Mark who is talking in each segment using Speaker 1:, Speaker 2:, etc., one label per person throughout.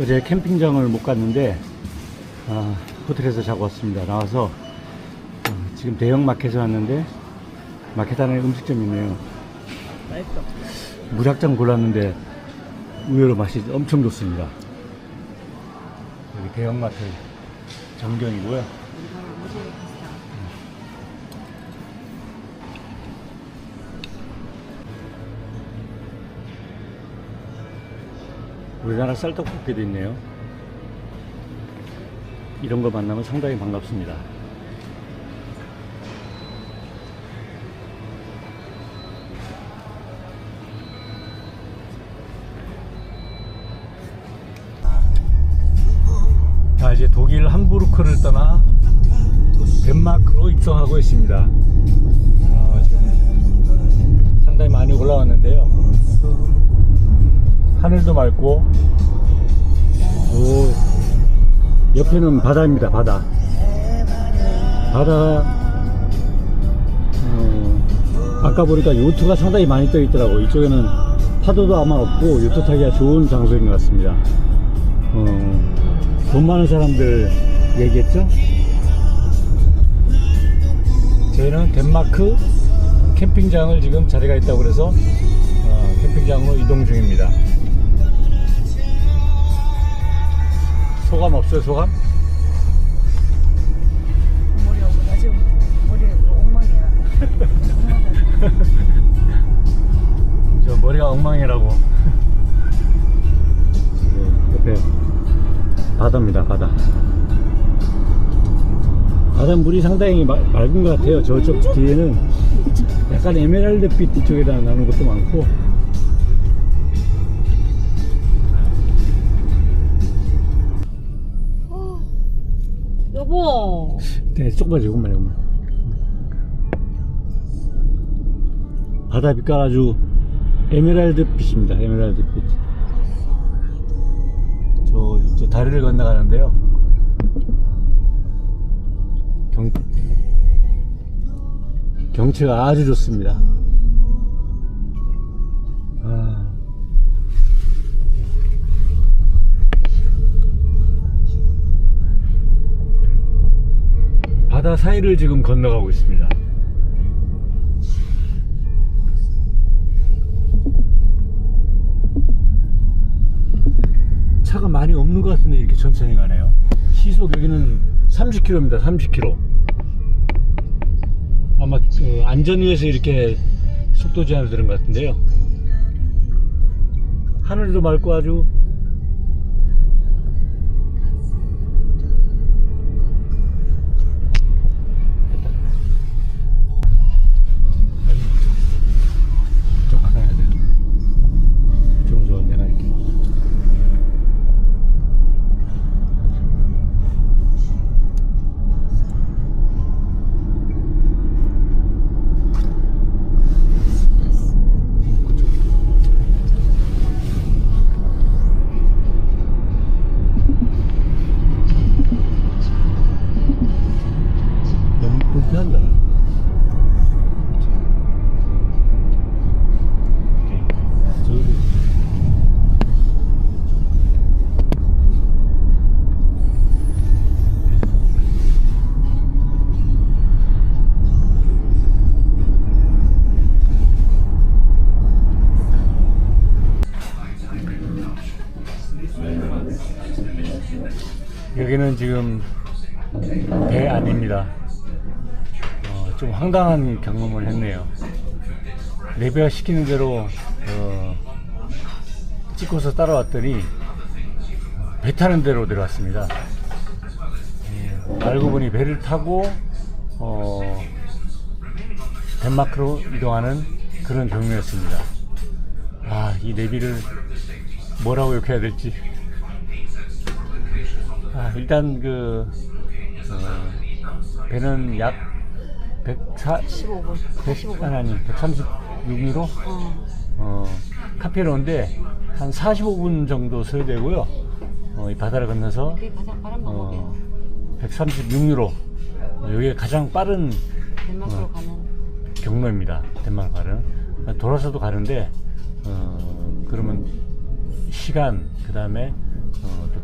Speaker 1: 어제 캠핑장을 못 갔는데 아, 호텔에서 자고 왔습니다. 나와서 어, 지금 대형 마켓에 왔는데 마켓 안에 음식점이 있네요.
Speaker 2: 맛있어.
Speaker 1: 무작정 골랐는데 의외로 맛이 엄청 좋습니다. 여기 대형 마트 정경이고요. 우리나라 쌀떡볶이도 있네요. 이런 거 만나면 상당히 반갑습니다. 자, 이제 독일 함부르크를 떠나 덴마크로 입성하고 있습니다. 아, 지금 상당히 많이 올라왔는데요. 하늘도 맑고, 오, 옆에는 바다입니다, 바다. 바다, 어, 아까 보니까 요트가 상당히 많이 떠 있더라고. 이쪽에는 파도도 아마 없고, 요트 타기가 좋은 장소인 것 같습니다. 어, 돈 많은 사람들 얘기했죠? 저희는 덴마크 캠핑장을 지금 자리가 있다고 그래서 어, 캠핑장으로 이동 중입니다. 소감 없어요, 소감?
Speaker 2: 머리 오고 나 지금 머리 엉망이야.
Speaker 1: 저 머리가 엉망이라고. 네, 옆에 바다입니다, 바다. 바다 물이 상당히 마- 맑은 것 같아요. 저쪽 뒤에는 약간 에메랄드빛 이쪽에다 나는 것도 많고.
Speaker 2: 여보.
Speaker 1: 네, 조금만, 조금만, 조금만. 바다 빛깔 아주 에메랄드 빛입니다. 에메랄드 빛. 저, 저 다리를 건너가는데요. 경, 경치가 아주 좋습니다. 아. 바다 사이를 지금 건너가고 있습니다. 차가 많이 없는 것 같은데 이렇게 천천히 가네요. 시속 여기는 30km입니다. 30km. 아마 그 안전위에서 이렇게 속도 제한을 들은 것 같은데요. 하늘도 맑고 아주 여기는 지금 배 안입니다. 어, 좀 황당한 경험을 했네요. 레베가 시키는 대로 어, 찍고서 따라왔더니 배 타는 대로 내려왔습니다. 예, 알고 보니 배를 타고 어, 덴마크로 이동하는 그런 경로였습니다. 아, 이 내비를 뭐라고 욕해야 될지. 아, 일단 그 어, 배는 약 104,
Speaker 2: 15분.
Speaker 1: 100, 아니, 아니 136유로
Speaker 2: 어.
Speaker 1: 어, 카페로인데 한 45분 정도 서야 되고요. 어, 이 바다를 건너서
Speaker 2: 그게 가장 빠른 방법이야.
Speaker 1: 어, 136유로 여기가 가장 빠른
Speaker 2: 덴마크로
Speaker 1: 어.
Speaker 2: 가는.
Speaker 1: 경로입니다. 덴마크 가는 돌아서도 가는데 어, 그러면 시간 그 다음에 어, 또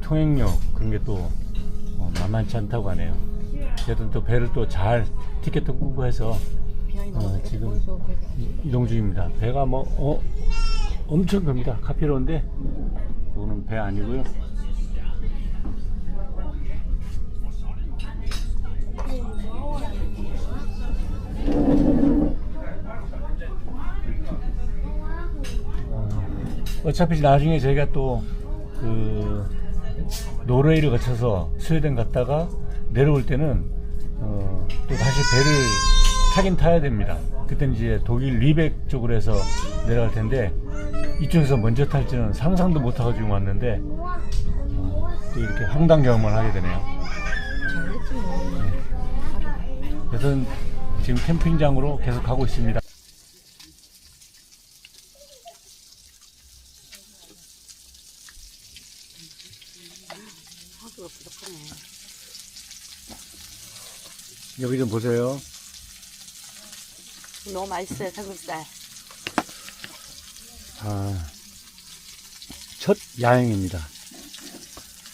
Speaker 1: 통행료 그런 게또 어, 만만치 않다고 하네요. 그래도 또 배를 또 잘 티켓도 끊고 해서
Speaker 2: 비하인드
Speaker 1: 어, 지금 이- 이동 중입니다. 배가 뭐 어, 엄청 큽니다. 카피로인데 이거는 배 아니고요. 어, 어차피 나중에 저희가 또 그 노르웨이를 거쳐서 스웨덴 갔다가 내려올 때는 어, 또 다시 배를 타긴 타야 됩니다. 그때는 이제 독일 리벡 쪽으로 해서 내려갈 텐데 이쪽에서 먼저 탈지는 상상도 못 하고 왔는데 어, 또 이렇게 황당 경험을 하게 되네요.
Speaker 2: 뭐.
Speaker 1: 그래서 지금 캠핑장으로 계속 가고 있습니다.
Speaker 2: 하기가 부족하네.
Speaker 1: 여기 좀 보세요.
Speaker 2: 너무 맛있어요 삼겹살.
Speaker 1: 아, 첫 야행입니다.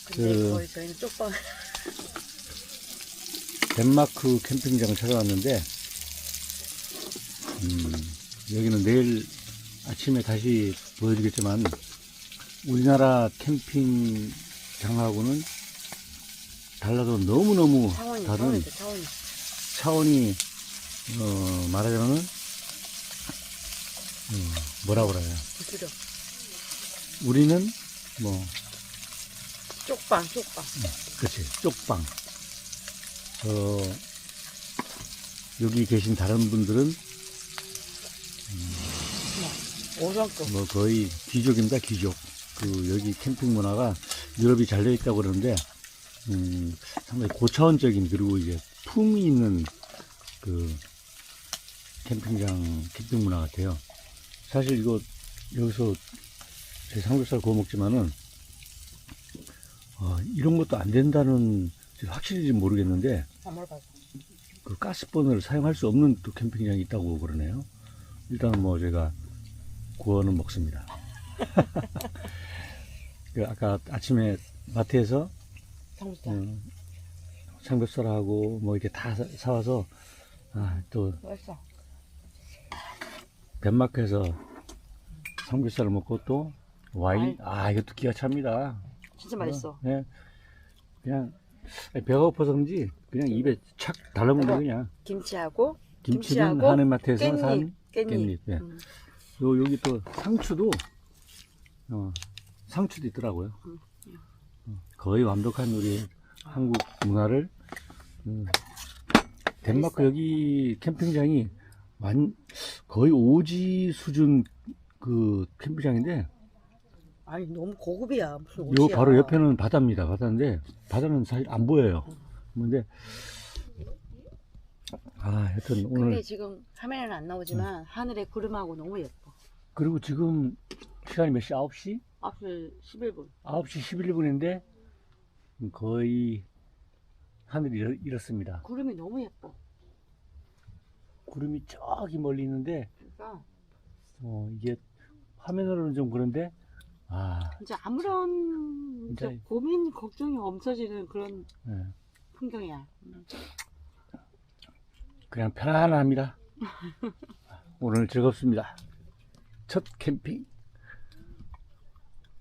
Speaker 2: 근데
Speaker 1: 그-
Speaker 2: 거의 저희는 쪽방
Speaker 1: 덴마크 캠핑장을 찾아왔는데, 음, 여기는 내일 아침에 다시 보여드리겠지만, 우리나라 캠핑장하고는 달라도 너무너무
Speaker 2: 차원이
Speaker 1: 다른
Speaker 2: 차원이죠 차원이.
Speaker 1: 차원이, 어, 말하자면은, 음, 뭐라 그래요.
Speaker 2: 부드러.
Speaker 1: 우리는 뭐,
Speaker 2: 쪽방 쪽방.
Speaker 1: 그치, 쪽방. 어, 여기 계신 다른 분들은
Speaker 2: 오성급.
Speaker 1: 뭐 거의 귀족입니다, 귀족. 그, 여기 캠핑 문화가 유럽이 잘 되어 있다고 그러는데, 음, 상당히 고차원적인, 그리고 이제 품이 있는 그 캠핑장, 캠핑 문화 같아요. 사실 이거, 여기서 제 삼겹살 구워 먹지만은, 어, 이런 것도 안 된다는, 확실히 모르겠는데. 그 가스버너를 사용할 수 없는 또 캠핑장이 있다고 그러네요. 일단은 뭐 제가 구워는 먹습니다. 그 아까 아침에 마트에서
Speaker 2: 삼겹살.
Speaker 1: 음, 삼겹살하고 뭐 이렇게 다 사- 사와서 아, 또
Speaker 2: 맛있어.
Speaker 1: 덴마크에서 삼겹살을 먹고 또 와인. 아 이것도 기가 찹니다.
Speaker 2: 진짜 맛있어.
Speaker 1: 어, 네. 그냥 배가 고파서 그런지 그냥 입에 착 달라붙는 그냥
Speaker 2: 김치하고
Speaker 1: 김치는
Speaker 2: 김치하고
Speaker 1: 하늘마트에서
Speaker 2: 깻잎.
Speaker 1: 산
Speaker 2: 깻잎.
Speaker 1: 깻잎, 예.
Speaker 2: 음.
Speaker 1: 요 여기 또 상추도 어, 상추도 있더라고요.
Speaker 2: 음,
Speaker 1: 어, 거의 완벽한 우리 한국 문화를 음, 덴마크. 여기 캠핑장이 완 거의 오지 수준 그 캠핑장인데
Speaker 2: 아니 너무 고급이야. 무슨
Speaker 1: 요
Speaker 2: 옷이야.
Speaker 1: 바로 옆에는 바다입니다. 바다인데 바다는 사실 안 보여요. 근데 아 하여튼 오늘
Speaker 2: 근데 지금 카메라는 안 나오지만 하늘에 구름하고 너무 예뻐.
Speaker 1: 그리고 지금 시간이 몇 시? 9시?
Speaker 2: 앞을 11분.
Speaker 1: 9시 11분인데 거의 하늘이 이렇- 이렇습니다.
Speaker 2: 구름이 너무 예뻐.
Speaker 1: 구름이 저기 멀리 있는데
Speaker 2: 그러니까
Speaker 1: 어, 이게 화면으로는 좀 그런데 아
Speaker 2: 진짜 아무런
Speaker 1: 진짜-
Speaker 2: 고민 걱정이 없어지는 그런
Speaker 1: 예,
Speaker 2: 풍경이야. 음.
Speaker 1: 그냥 편안합니다. 오늘 즐겁습니다. 첫 캠핑